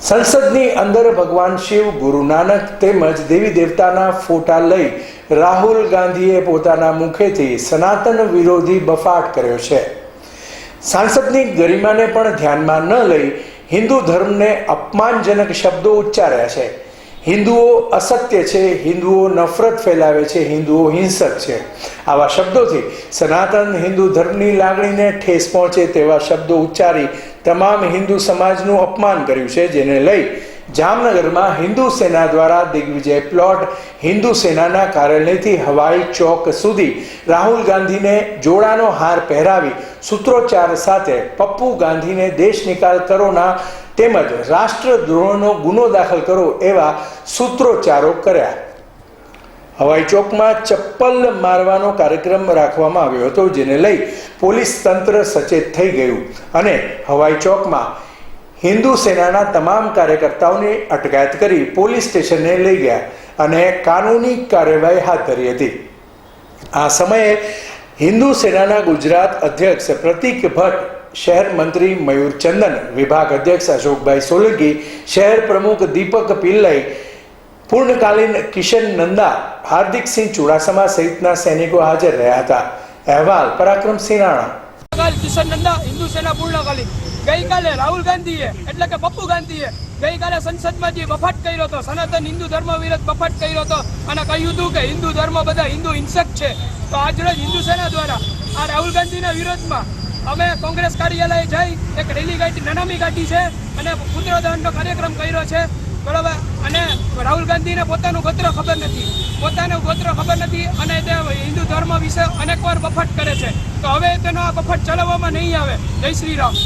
સંસદની અંદર ભગવાન શિવ, ગુરુ નાનક તેમજ દેવી દેવતાના ફોટા લઈ રાહુલ ગાંધીએ પોતાના મુખેથી સનાતન વિરોધી બફાટ કર્યો છે. સાંસદની ગરિમાને પણ ધ્યાનમાં ન લઈ હિન્દુ ધર્મને અપમાનજનક શબ્દો ઉચ્ચાર્યા છે. હિન્દુઓ અસત્ય છે, હિન્દુઓ નફરત ફેલાવે છે, હિન્દુઓ હિંસક છે. આવા શબ્દોથી સનાતન હિન્દુ ધર્મની લાગણીને ઠેસ પહોંચે તેવા શબ્દો ઉચ્ચારી તમામ હિન્દુ સમાજનું અપમાન કર્યું છે, જેને લઈ જામનગરમાં હિન્દુ સેના દ્વારા દિગ્વિજય પ્લોટ હિન્દુ સેનાના કાર્યાલયથી હવાઈ ચોક સુધી રાહુલ ગાંધીને જોડાનો હાર પહેરાવી સૂત્રોચ્ચાર સાથે પપ્પુ ગાંધીને દેશ નિકાલ કરોના તેમજ રાષ્ટ્રદ્રોહનો ગુનો દાખલ કરો એવા સૂત્રોચ્ચારો કર્યા. હવાઈ ચોકમાં ચપ્પલ મારવાનો કાર્યક્રમ રાખવામાં આવ્યો હતો, જેને લઈ પોલીસ તંત્ર સચેત થઈ ગયું અને હવાઈ ચોકમાં હિન્દુ સેનાના તમામ કાર્યકર્તાઓની અટકાયત કરી પોલીસ સ્ટેશને લઈ ગયા અને કાનૂની કાર્યવાહી હાથ ધરી હતી. આ સમયે હિન્દુ સેનાના ગુજરાત અધ્યક્ષ પ્રતિક ભટ્ટ શહેર મંત્રી મયુર ચંદન, વિભાગ અધ્યક્ષ અશોકભાઈ સોલંકી, શહેર પ્રમુખ દીપક પિલ્લઈ, પૂર્ણકાલીન કિશન નંદા હાર્દિકસિંહ ચુડાસમા સહિતના સૈનિકો હાજર રહ્યા હતા. અહેવાલ પરાક્રમસિંહ રાણા કિશન નંદા હિન્દુ સેના પૂર્ણકાલી ગઈકાલે રાહુલ ગાંધીએ, એટલે કે પપ્પુ ગાંધીએ, ગઈકાલે સંસદમાં જે બફાટ કર્યો હતો, સનાતન હિન્દુ ધર્મ વિરુદ્ધ બફાટ કર્યો હતો અને કહ્યું હતું કે હિન્દુ ધર્મ બધા હિન્દુ હિંસક છે. તો આજરોજ હિન્દુ સેના દ્વારા આ રાહુલ ગાંધીના વિરોધમાં અમે કોંગ્રેસ કાર્યાલય જઈ એક રેલી ગાડી નનામી ગાડી છે અને પુત્રદાનનો કાર્યક્રમ કર્યો છે. બરાબર? અને રાહુલ ગાંધીને પોતાનું ગોત્ર ખબર નથી. પોતાનું ગોત્ર ખબર નથી અને તે હિન્દુ ધર્મ વિશે અનેકવાર બફટ કરે છે. તો હવે તેનો આ બફટ ચલાવવામાં નહીં આવે. જય શ્રી રામ.